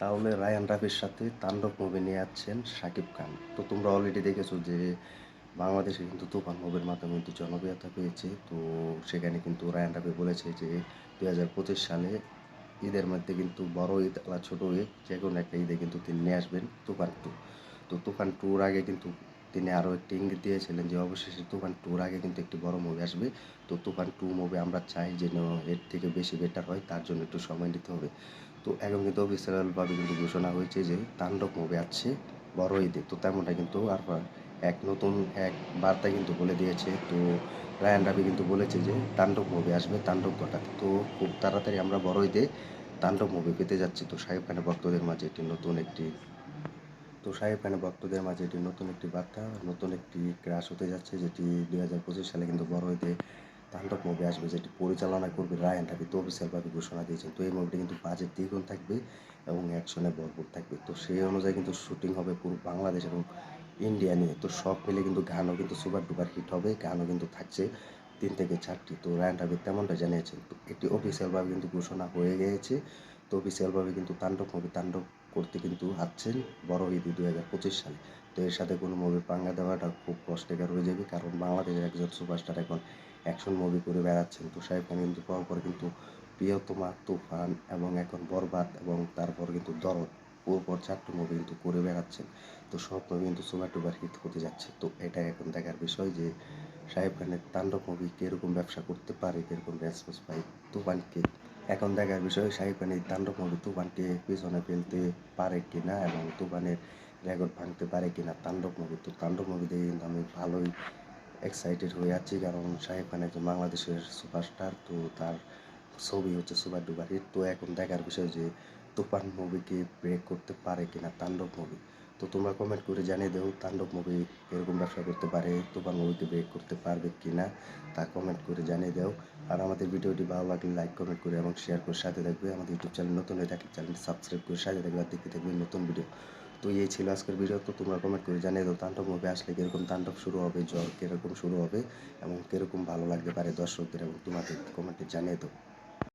তাহলে রায়ান রাফির সাথে তাণ্ডব মুভি নিয়ে যাচ্ছেন শাকিব খান। তো তোমরা অলরেডি দেখেছ যে বাংলাদেশে কিন্তু তুফান মুভির মাধ্যমে কিন্তু জনপ্রিয়তা পেয়েছে। তো সেখানে কিন্তু রায়ান রাফি বলেছে যে দুই হাজার পঁচিশ সালে ঈদের মধ্যে কিন্তু বড় ঈদ আলা ছোটো ঈদ, যে কোনো একটা ঈদে কিন্তু তিনি নিয়ে আসবেন তুফান টু তো তুফান টুর আগে কিন্তু তিনি আরও একটি ইঙ্গিত দিয়েছিলেন যে, অবশেষে তুফান টুর আগে কিন্তু একটি বড় মুভি আসবে। তো তুফান টু মুভি আমরা চাই যেন এর থেকে বেশি বেটার হয়, তার জন্য একটু সময় নিতে হবে। তো এখন কিন্তু অফিসিয়ালভাবে কিন্তু ঘোষণা হয়েছে যে, তাণ্ডব মুভি আসছে বড় ঈদে। তো তেমনটা কিন্তু আর এক নতুন এক বার্তা কিন্তু বলে দিয়েছে। তো রায়ান রাবি কিন্তু বলেছে যে, তাণ্ডব মুভি আসবে, তাণ্ডব ঘটাতে। তো খুব তাড়াতাড়ি আমরা বড় ঈদে তাণ্ডব মুভি পেতে যাচ্ছি। তো সাহেব খানের ভক্তদের মাঝে একটি নতুন একটি তো সাহেব খানের ভক্তদের মাঝে এটি নতুন একটি বার্তা, নতুন একটি ক্রাশ হতে যাচ্ছে যেটি দুই হাজার পঁচিশ সালে কিন্তু বড় ঈদে তাণ্ডব মুভি আসবে যেটি পরিচালনা করবে রায়ান রাবি তো অফিসিয়ালভাবে ঘোষণা দিয়েছেন। তো এই মুভিটি কিন্তু বাজেট দ্বিগুণ থাকবে এবং অ্যাকশনে ভরপুর থাকবে। তো সেই অনুযায়ী কিন্তু শুটিং হবে পুরো বাংলাদেশ এবং ইন্ডিয়া নিয়ে। তো সব মিলে কিন্তু গানও কিন্তু সুপার ডুপার হিট হবে, গানও কিন্তু থাকছে তিন থেকে চারটি। তো রায়ান রাবি তেমনটা জানিয়েছেন। তো এটি অফিসিয়ালভাবে কিন্তু ঘোষণা হয়ে গিয়েছে। তো অফিসিয়ালভাবে কিন্তু তাণ্ডব মুভি তাণ্ডব করতে কিন্তু আসছেন বড় ঈদ দুই হাজার পঁচিশ সালে। তো এর সাথে কোনো মুভি পাঙ্গা দেওয়াটা খুব কষ্টকর হয়ে যাবে, কারণ বাংলাদেশের একজন সুপারস্টার এখন অ্যাকশন মুভি করে বেড়াচ্ছেন। তো সাহেব খান কিন্তু পরপর কিন্তু প্রিয়তমা তুফান এবং এখন বরবাদ এবং তারপর কিন্তু দরদ পরপর চারটি মুভি কিন্তু করে বেড়াচ্ছেন। তো সব মুভি কিন্তু সুপার টুপার হিট হতে যাচ্ছে। তো এটা এখন দেখার বিষয় যে সাহেব খানের তাণ্ডব মুভি কীরকম ব্যবসা করতে পারে, কীরকম রেসপন্স পায় তুফানকে। এখন দেখার বিষয় সাহেব খান এই তাণ্ডব মুভি তুফানকে পিছনে ফেলতে পারে কিনা এবং তুফানের রেকর্ড ভাঙতে পারে কিনা তাণ্ডব মুভি তো তাণ্ডব মুভি দেখে কিন্তু আমি ভালোই এক্সাইটেড হয়ে আছি, কারণ সাহেব খান একজন বাংলাদেশের সুপারস্টার তো তার ছবি হচ্ছে সুপার ডুপার হিট। তো এখন দেখার বিষয় যে তুফান মুভিকে ব্রেক করতে পারে কিনা তাণ্ডব মুভি তো তোমরা কমেন্ট করে জানিয়ে দেও, তাণ্ডব মুভি এরকম ব্যবসা করতে পারে, তুফান মুভিকে ব্রেক করতে পারবে কিনা, তা কমেন্ট করে জানিয়ে দাও। আর আমাদের ভিডিওটি ভালো লাগলে লাইক কমেন্ট করে এবং শেয়ার করে সাথে থাকবে। আমাদের ইউটিউব চ্যানেল নতুন হয়ে থাকলে চ্যানেলটি সাবস্ক্রাইব করে সাথে থাকবে আর দেখতে থাকবে নতুন ভিডিও তো এই ছিল আজকের ভিডিও তো তোমরা কমেন্ট করে জানিয়ে দাও, তাণ্ডব মুভি আসলে কীরকম, তাণ্ডব শুরু হবে, জ্বর কীরকম শুরু হবে এবং কীরকম ভালো লাগতে পারে দর্শকদের এবং তোমাদের কমেন্টে জানিয়ে দাও।